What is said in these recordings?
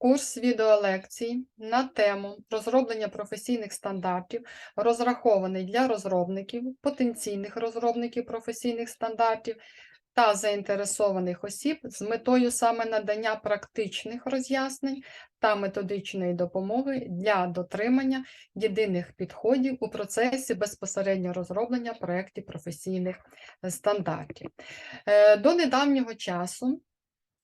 Курс відеолекцій на тему розроблення професійних стандартів розрахований для розробників, потенційних розробників професійних стандартів та заінтересованих осіб з метою саме надання практичних роз'яснень та методичної допомоги для дотримання єдиних підходів у процесі безпосередньо розроблення проєктів професійних стандартів. Е, До недавнього часу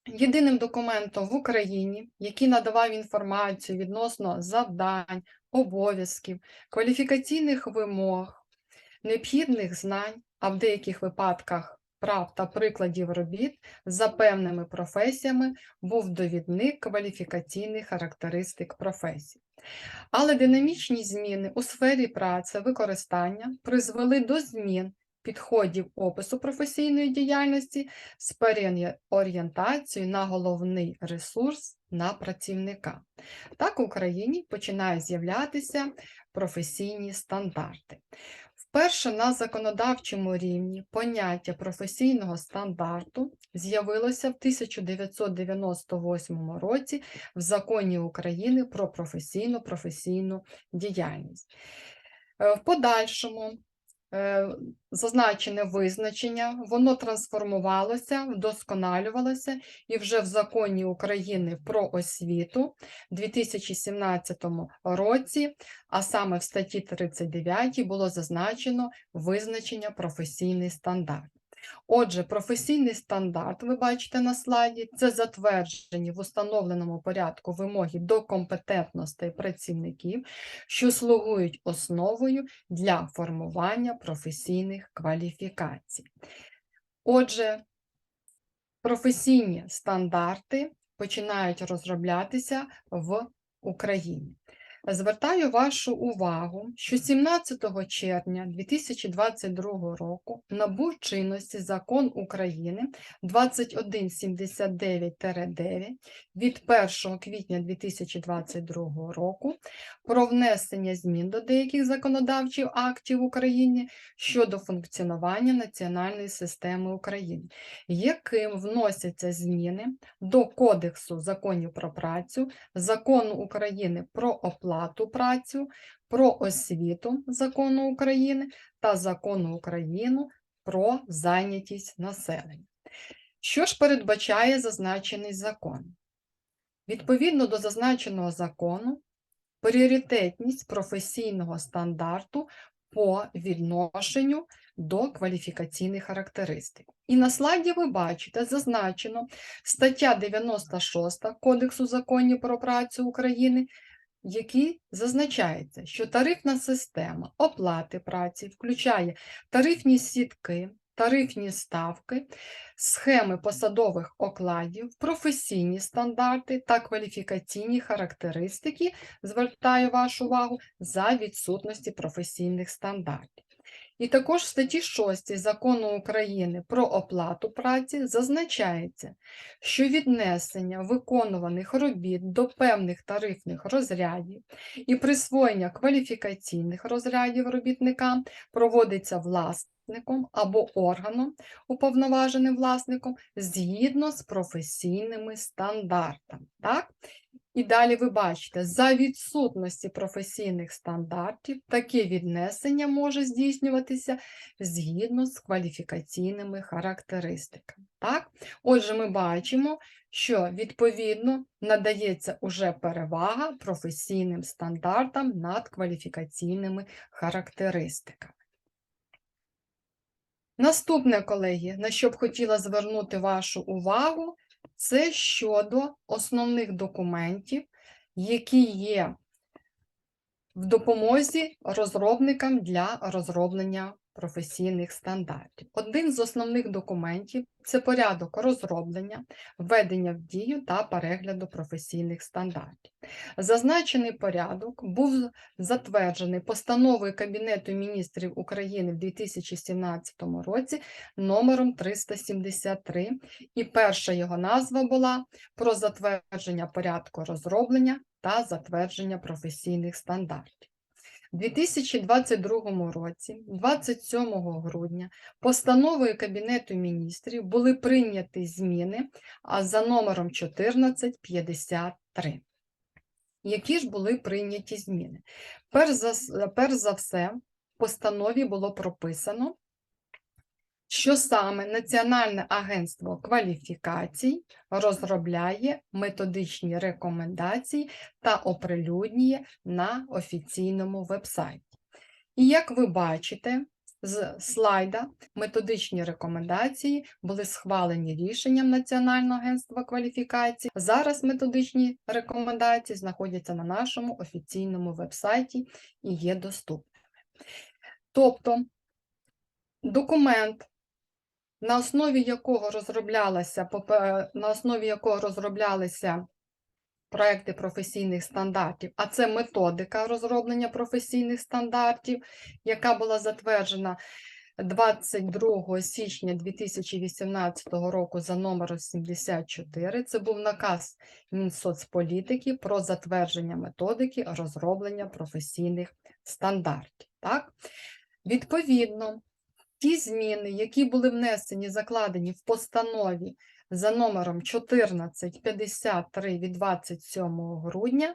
Єдиним документом в Україні, який надавав інформацію відносно завдань, обов'язків, кваліфікаційних вимог, необхідних знань, а в деяких випадках прав та прикладів робіт за певними професіями, був довідник кваліфікаційних характеристик професій. Але динамічні зміни у сфері праці використання призвели до змін підходів опису професійної діяльності з переорієнтацією на головний ресурс на працівника. Так в Україні починають з'являтися професійні стандарти. Вперше на законодавчому рівні поняття професійного стандарту з'явилося в 1998 році в Законі України про професійну професійну діяльність. Е, В подальшому зазначене визначення, воно трансформувалося, вдосконалювалося і вже в Законі України про освіту в 2017 році, а саме в статті 39 було зазначено визначення професійний стандарт. Отже, професійний стандарт, ви бачите на слайді, це затверджені в установленому порядку вимоги до компетентностей працівників, що слугують основою для формування професійних кваліфікацій. Отже, професійні стандарти починають розроблятися в Україні. Звертаю вашу увагу, що 17 червня 2022 року набув чинності Закон України 2179-9 від 1 квітня 2022 року про внесення змін до деяких законодавчих актів України щодо функціонування національної системи України, яким вносяться зміни до Кодексу законів про працю, Закону України про оплату працю, про освіту Закону України та Закону України про зайнятість населення. Що ж передбачає зазначений закон? Відповідно до зазначеного закону, пріоритетність професійного стандарту по відношенню до кваліфікаційних характеристик. І на слайді ви бачите зазначено стаття 96 Кодексу законів про працю України, який зазначається, що тарифна система оплати праці включає тарифні сітки, тарифні ставки, схеми посадових окладів, професійні стандарти та кваліфікаційні характеристики, звертаю вашу увагу, за відсутності професійних стандартів. І також в статті 6 Закону України про оплату праці зазначається, що віднесення виконуваних робіт до певних тарифних розрядів і присвоєння кваліфікаційних розрядів робітникам проводиться власником або органом, уповноваженим власником, згідно з професійними стандартами. Так? І далі ви бачите, за відсутності професійних стандартів таке віднесення може здійснюватися згідно з кваліфікаційними характеристиками. Так? Отже, ми бачимо, що відповідно надається уже перевага професійним стандартам над кваліфікаційними характеристиками. Наступне, колеги, на що б хотіла звернути вашу увагу, це щодо основних документів, які є в допомозі розробникам для розроблення професійних стандартів. Один з основних документів це порядок розроблення, введення в дію та перегляду професійних стандартів. Зазначений порядок був затверджений постановою Кабінету міністрів України в 2017 році номером 373, і перша його назва була про затвердження порядку розроблення та затвердження професійних стандартів. У 2022 році, 27 грудня, постановою Кабінету міністрів були прийняті зміни за номером 1453. Які ж були прийняті зміни? Перш за, перш за все, в постанові було прописано, що саме Національне агентство кваліфікацій розробляє методичні рекомендації та оприлюднює на офіційному вебсайті. І як ви бачите, з слайда методичні рекомендації були схвалені рішенням Національного агентства кваліфікацій. Зараз методичні рекомендації знаходяться на нашому офіційному вебсайті і є доступними. Тобто документ, на основі якого розроблялася, на основі якого розроблялися проекти професійних стандартів, а це методика розроблення професійних стандартів, яка була затверджена 22 січня 2018 року за номером 74. Це був наказ Мінсоцполітики про затвердження методики розроблення професійних стандартів. Так? Відповідно, ті зміни, які були внесені, закладені в постанові за номером 1453 від 27 грудня,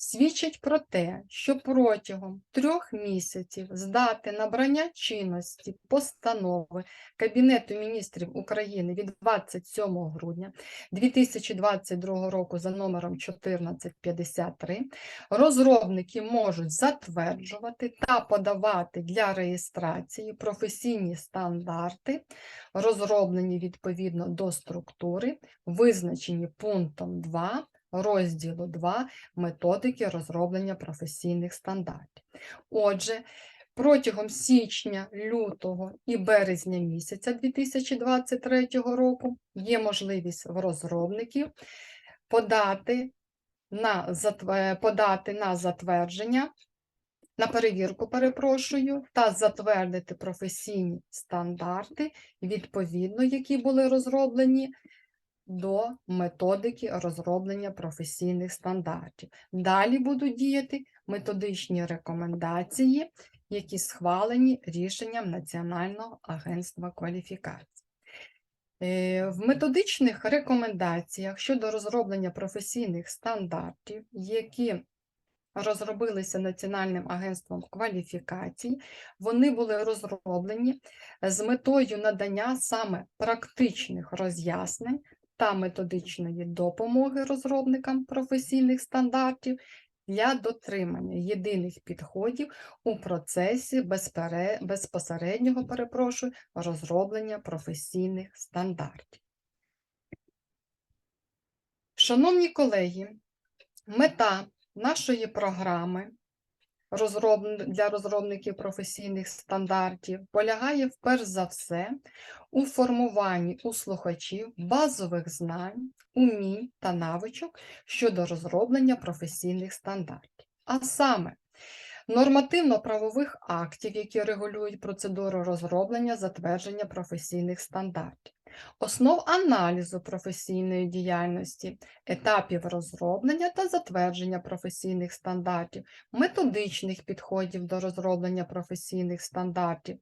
свідчать про те, що протягом трьох місяців з дати набрання чинності постанови Кабінету міністрів України від 27 грудня 2022 року за номером 1453 розробники можуть затверджувати та подавати для реєстрації професійні стандарти, розроблені відповідно до структури, визначені пунктом 2 розділу 2 методики розроблення професійних стандартів. Отже, протягом січня, лютого і березня місяця 2023 року є можливість в розробників подати на, подати на затвердження, на перевірку, перепрошую, та затвердити професійні стандарти, відповідно, які були розроблені до методики розроблення професійних стандартів. Далі будуть діяти методичні рекомендації, які схвалені рішенням Національного агентства кваліфікацій. Е, В методичних рекомендаціях щодо розроблення професійних стандартів, які розробилися Національним агентством кваліфікацій, вони були розроблені з метою надання саме практичних роз'яснень та методичної допомоги розробникам професійних стандартів для дотримання єдиних підходів у процесі безпере- безпосереднього перепрошую, розроблення професійних стандартів. Шановні колеги, мета нашої програми для розробників професійних стандартів полягає вперш за все у формуванні у слухачів базових знань, умінь та навичок щодо розроблення професійних стандартів. А саме нормативно-правових актів, які регулюють процедуру розроблення затвердження професійних стандартів, основ аналізу професійної діяльності, етапів розроблення та затвердження професійних стандартів, методичних підходів до розроблення професійних стандартів,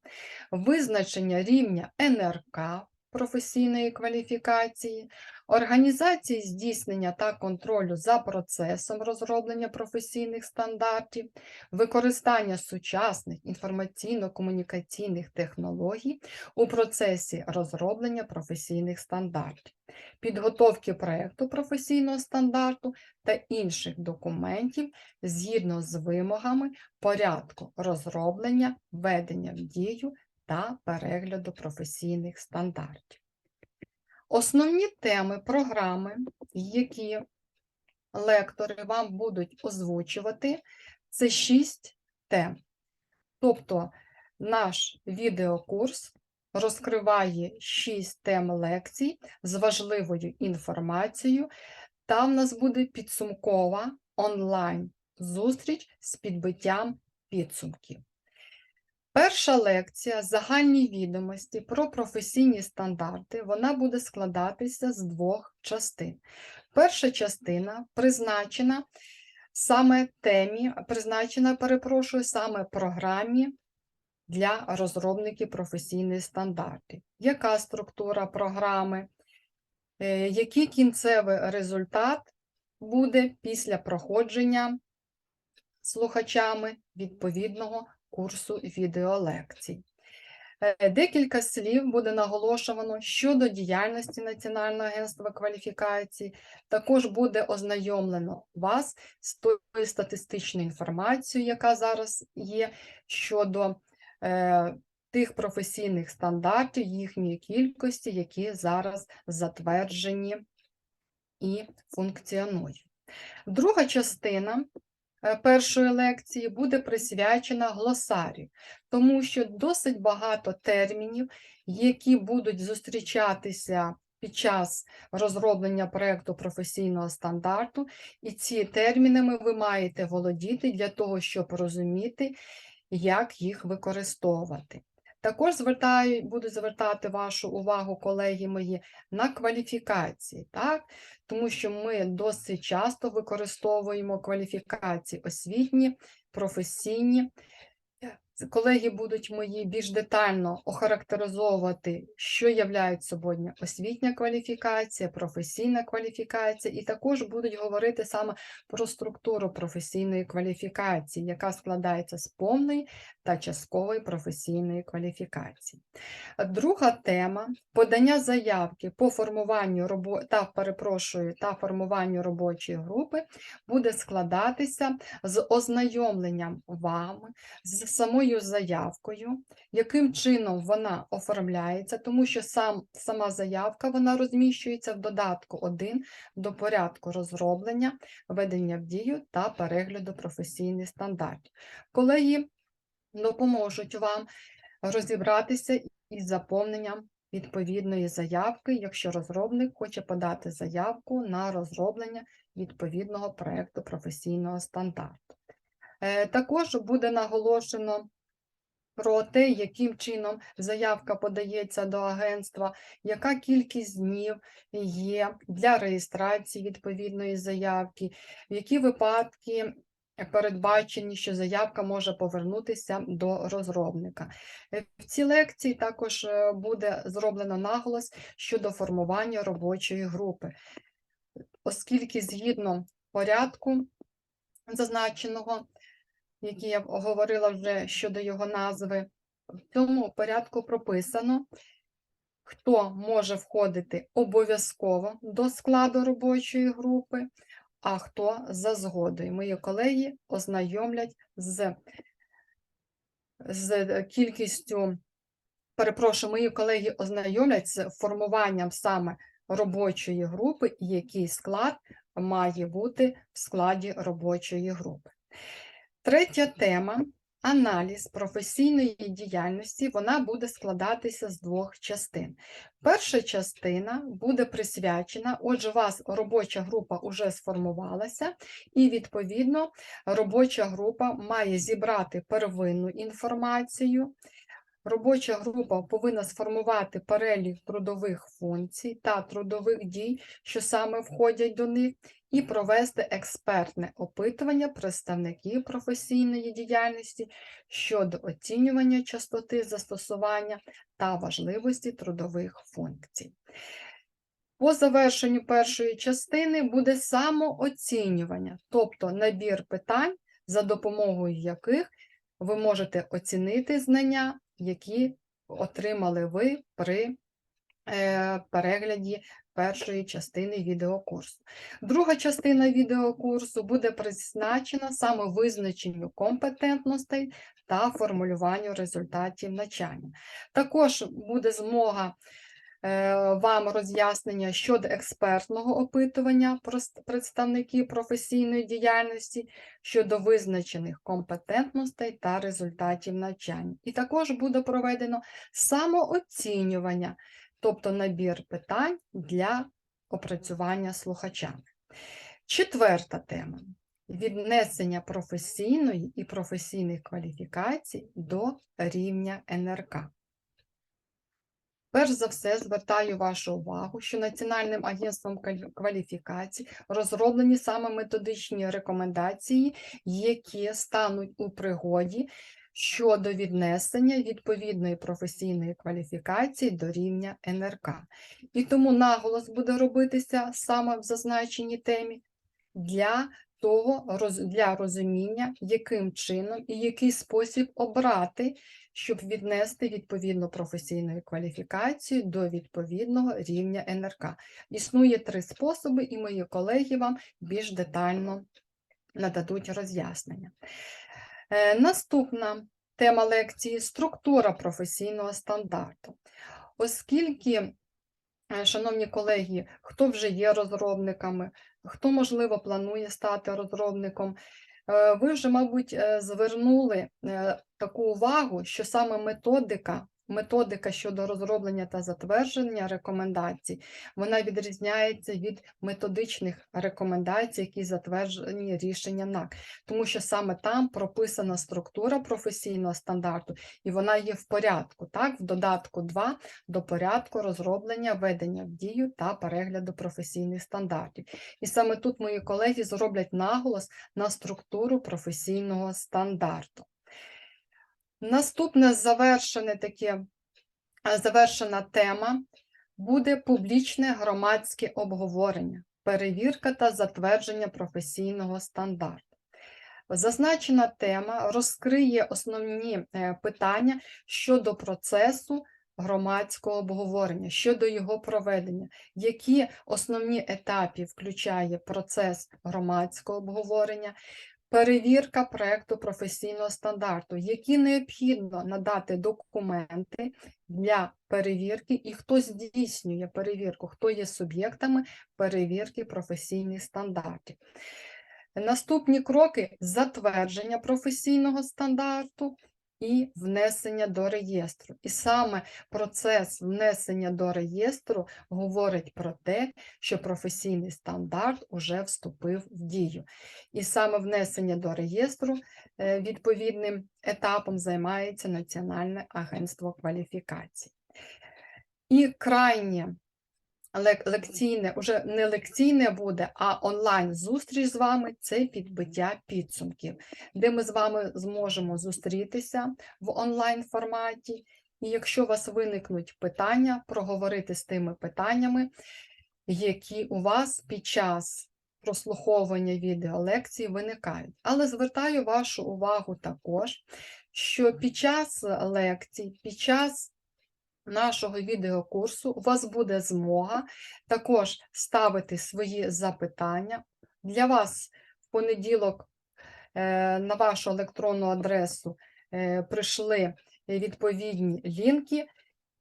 визначення рівня НРК професійної кваліфікації, організації здійснення та контролю за процесом розроблення професійних стандартів, використання сучасних інформаційно-комунікаційних технологій у процесі розроблення професійних стандартів, підготовки проекту професійного стандарту та інших документів згідно з вимогами порядку розроблення, введення в дію та перегляду професійних стандартів. Основні теми програми, які лектори вам будуть озвучувати, це шість тем. Тобто наш відеокурс розкриває шість тем лекцій з важливою інформацією, та в нас буде підсумкова онлайн зустріч з підбиттям підсумків. Перша лекція загальні відомості про професійні стандарти. Вона буде складатися з двох частин. Перша частина призначена саме темі, призначена, перепрошую, саме програмі для розробників професійних стандартів. Яка структура програми, е, який кінцевий результат буде після проходження слухачами відповідного курсу відеолекцій. Е, Декілька слів буде наголошено щодо діяльності Національного агентства кваліфікацій. Також буде ознайомлено вас з тою статистичною інформацією, яка зараз є щодо е, тих професійних стандартів, їхньої кількості, які зараз затверджені і функціонують. Друга частина першої лекції буде присвячена глосарію, тому що досить багато термінів, які будуть зустрічатися під час розроблення проєкту професійного стандарту, і ці термінами ви маєте володіти для того, щоб розуміти, як їх використовувати. Також звертаю, буду звертати вашу увагу, колеги мої, на кваліфікації, так? тому що ми досить часто використовуємо кваліфікації освітні, професійні. Колеги будуть мої більш детально охарактеризовувати, що являють собою освітня кваліфікація, професійна кваліфікація, і також будуть говорити саме про структуру професійної кваліфікації, яка складається з повної та часткової професійної кваліфікації. Друга тема подання заявки по формуванню робо... та, перепрошую, та формуванню робочої групи буде складатися з ознайомленням вами з самою заявкою, яким чином вона оформляється, тому що сам, сама заявка вона розміщується в додатку 1 до порядку розроблення, введення в дію та перегляду професійних стандартів. Колеги допоможуть вам розібратися із заповненням відповідної заявки, якщо розробник хоче подати заявку на розроблення відповідного проєкту професійного стандарту. Е, Також буде наголошено про те, яким чином заявка подається до агентства, яка кількість днів є для реєстрації відповідної заявки, в які випадки передбачені, що заявка може повернутися до розробника. Е, В цій лекції також е, буде зроблено наголос щодо формування робочої групи, оскільки згідно порядку зазначеного, який я говорила вже щодо його назви, в цьому порядку прописано, хто може входити обов'язково до складу робочої групи, а хто за згодою. Мої колеги ознайомлять з, з кількістю, перепрошую, мої колеги ознайомлять з формуванням саме робочої групи, який склад має бути в складі робочої групи. Третя тема аналіз професійної діяльності, вона буде складатися з двох частин. Перша частина буде присвячена, отже, у вас робоча група вже сформувалася, і, відповідно, робоча група має зібрати первинну інформацію. Робоча група повинна сформувати перелік трудових функцій та трудових дій, що саме входять до них, і провести експертне опитування представників професійної діяльності щодо оцінювання частоти застосування та важливості трудових функцій. По завершенню першої частини буде самооцінювання, тобто набір питань, за допомогою яких ви можете оцінити знання, які отримали ви при е, перегляді першої частини відеокурсу. Друга частина відеокурсу буде призначена саме визначенню компетентностей та формулюванню результатів навчання. Також буде змога е, вам роз'яснення щодо експертного опитування представників професійної діяльності щодо визначених компетентностей та результатів навчання. І також буде проведено самооцінювання, тобто набір питань для опрацювання слухачами. Четверта тема віднесення професійної і професійних кваліфікацій до рівня НРК. Перш за все, звертаю вашу увагу, що Національним агентством кваліфікацій розроблені саме методичні рекомендації, які стануть у пригоді щодо віднесення відповідної професійної кваліфікації до рівня НРК. І тому наголос буде робитися саме в зазначеній темі для того, для розуміння, яким чином і який спосіб обрати, щоб віднести відповідну професійну кваліфікацію до відповідного рівня НРК. Існує три способи, і мої колеги вам більш детально нададуть роз'яснення. Е, Наступна тема лекції структура професійного стандарту. Оскільки, е, шановні колеги, хто вже є розробниками, хто, можливо, планує стати розробником, е, ви вже, мабуть, звернули таку увагу, що саме методика, методика щодо розроблення та затвердження рекомендацій, вона відрізняється від методичних рекомендацій, які затверджені рішення НАК, тому що саме там прописана структура професійного стандарту, і вона є в порядку, так, в додатку 2 до порядку розроблення, введення в дію та перегляду професійних стандартів. І саме тут мої колеги зроблять наголос на структуру професійного стандарту. Наступне завершене таке, е, завершена тема буде публічне громадське обговорення, перевірка та затвердження професійного стандарту. Зазначена тема розкриє основні е, питання щодо процесу громадського обговорення, щодо його проведення, які основні етапи включає процес громадського обговорення, перевірка проекту професійного стандарту, які необхідно надати документи для перевірки і хто здійснює перевірку, хто є суб'єктами перевірки професійних стандартів. Наступні кроки затвердження професійного стандарту і внесення до реєстру. І саме процес внесення до реєстру говорить про те, що професійний стандарт уже вступив в дію. І саме внесення до реєстру е, відповідним етапом займається Національне агентство кваліфікацій. І крайнє лекційне, уже не лекційне буде, а онлайн-зустріч з вами це підбиття підсумків, де ми з вами зможемо зустрітися в онлайн форматі. І якщо у вас виникнуть питання, проговорити з тими питаннями, які у вас під час прослуховування відеолекцій виникають. Але звертаю вашу увагу також, що під час лекцій, під час нашого відеокурсу у вас буде змога також ставити свої запитання. Для вас в понеділок е, на вашу електронну адресу е, прийшли відповідні лінки,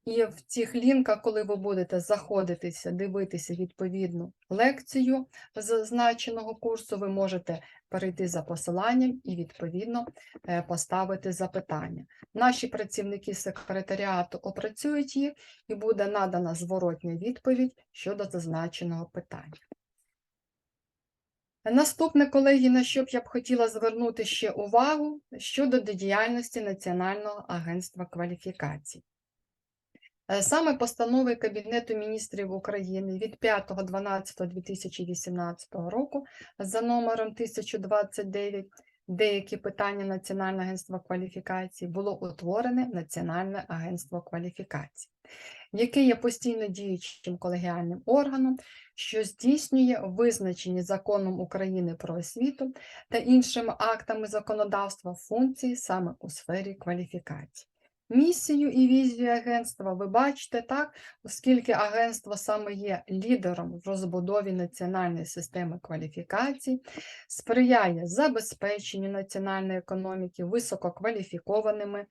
і в цих лінках, коли ви будете заходитися, дивитися відповідну лекцію зазначеного курсу, ви можете перейти за посиланням і відповідно е, поставити запитання. Наші працівники секретаріату опрацюють їх і буде надана зворотня відповідь щодо зазначеного питання. Наступне, колеги, на що б я б хотіла звернути ще увагу щодо діяльності Національного агентства кваліфікацій. Е, Саме постанови Кабінету міністрів України від 5.12.2018 року за номером 1029 деякі питання Національного агентства кваліфікацій було утворене Національне агентство кваліфікацій, яке є постійно діючим колегіальним органом, що здійснює визначені законом України про освіту та іншими актами законодавства функції саме у сфері кваліфікацій. Місію і візію агентства ви бачите так, оскільки агентство саме є лідером в розбудові національної системи кваліфікацій, сприяє забезпеченню національної економіки висококваліфікованими,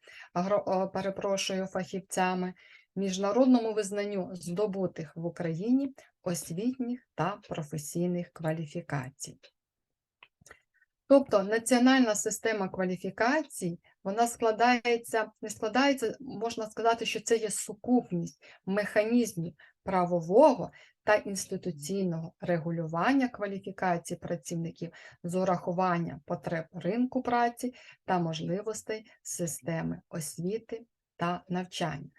перепрошую, фахівцями, міжнародному визнанню здобутих в Україні освітніх та професійних кваліфікацій. Тобто національна система кваліфікацій, вона складається, не складається, можна сказати, що це є сукупність механізмів правового та інституційного регулювання кваліфікацій працівників з урахуванням потреб ринку праці та можливостей системи освіти та навчання.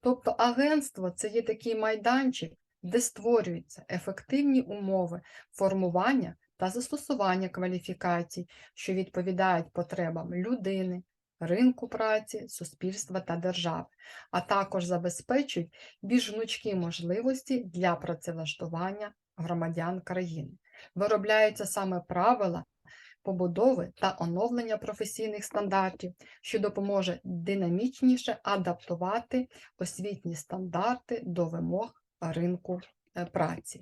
Тобто агентство це є такий майданчик, де створюються ефективні умови формування та застосування кваліфікацій, що відповідають потребам людини, ринку праці, суспільства та держави, а також забезпечують більш гнучкі можливості для працевлаштування громадян країни. виробляються саме правила побудови та оновлення професійних стандартів, що допоможе динамічніше адаптувати освітні стандарти до вимог ринку е, праці.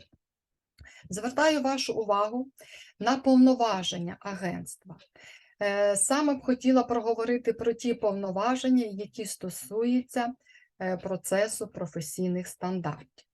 Звертаю вашу увагу на повноваження агентства. Е, Саме б хотіла проговорити про ті повноваження, які стосуються е, процесу професійних стандартів.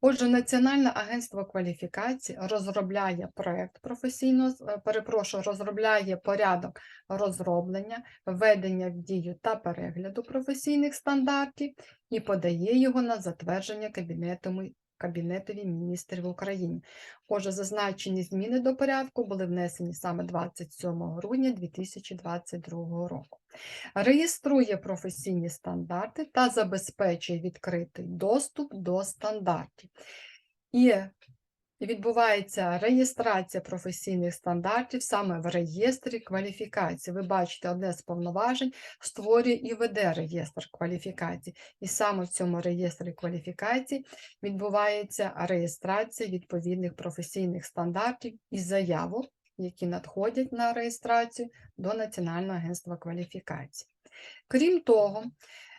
Отже, Національне агентство кваліфікацій розробляє проект професійного, е, перепрошую, розробляє порядок розроблення, введення в дію та перегляду професійних стандартів і подає його на затвердження Кабінетом Кабінетові міністрів України. Отже, зазначені зміни до порядку були внесені саме 27 грудня 2022 року. Реєструє професійні стандарти та забезпечує відкритий доступ до стандартів. І відбувається реєстрація професійних стандартів саме в реєстрі кваліфікацій. Ви бачите, одне з повноважень створює і веде реєстр кваліфікацій. І саме в цьому реєстрі кваліфікацій відбувається реєстрація відповідних професійних стандартів і заявок, які надходять на реєстрацію до Національного агентства кваліфікацій. Крім того,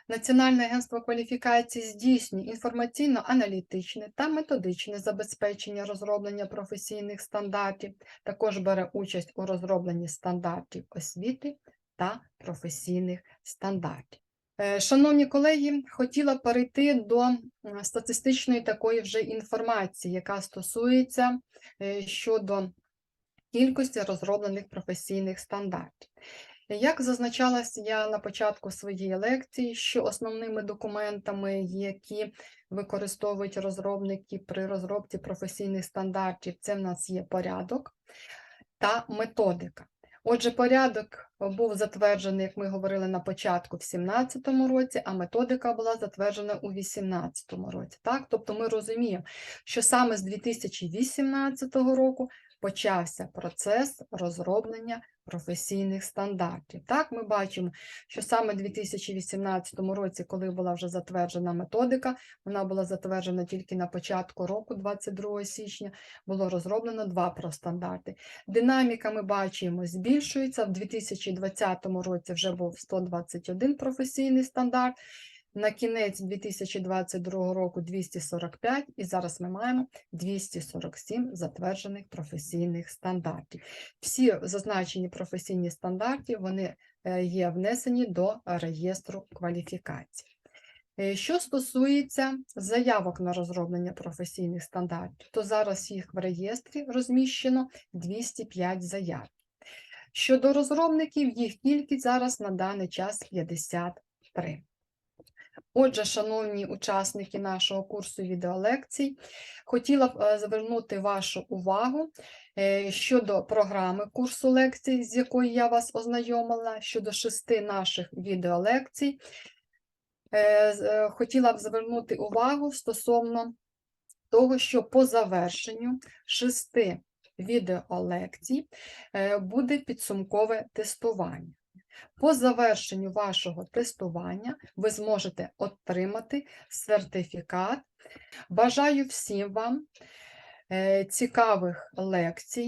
Національне агентство кваліфікацій здійснює інформаційно-аналітичне та методичне забезпечення розроблення професійних стандартів, також бере участь у розробленні стандартів освіти та професійних стандартів. Е, Шановні колеги, хотіла перейти до статистичної такої вже інформації, яка стосується е, щодо кількості розроблених професійних стандартів. Як зазначалась я на початку своєї лекції, що основними документами, які використовують розробники при розробці професійних стандартів, це в нас є порядок та методика. Отже, порядок був затверджений, як ми говорили на початку, в 2017 році, а методика була затверджена у 2018 році. Так? Тобто ми розуміємо, що саме з 2018 року почався процес розроблення професійних стандартів. Так, ми бачимо, що саме в 2018 році, коли була вже затверджена методика, вона була затверджена тільки на початку року, 22 січня, було розроблено два простандарти. Динаміка ми бачимо збільшується. В 2020 році вже був 121 професійний стандарт. На кінець 2022 року 245, і зараз ми маємо 247 затверджених професійних стандартів. Всі зазначені професійні стандарти вони е, є внесені до реєстру кваліфікацій. Е, Що стосується заявок на розроблення професійних стандартів, то зараз їх в реєстрі розміщено 205 заяв. Щодо розробників, їх кількість зараз на даний час 53. Отже, шановні учасники нашого курсу відеолекцій, хотіла б е, звернути вашу увагу е, щодо програми курсу лекцій, з якою я вас ознайомила, щодо шести наших відеолекцій. Е, Хотіла б звернути увагу стосовно того, що по завершенню шести відеолекцій буде підсумкове тестування. По завершенню вашого тестування ви зможете отримати сертифікат. Бажаю всім вам е, цікавих лекцій.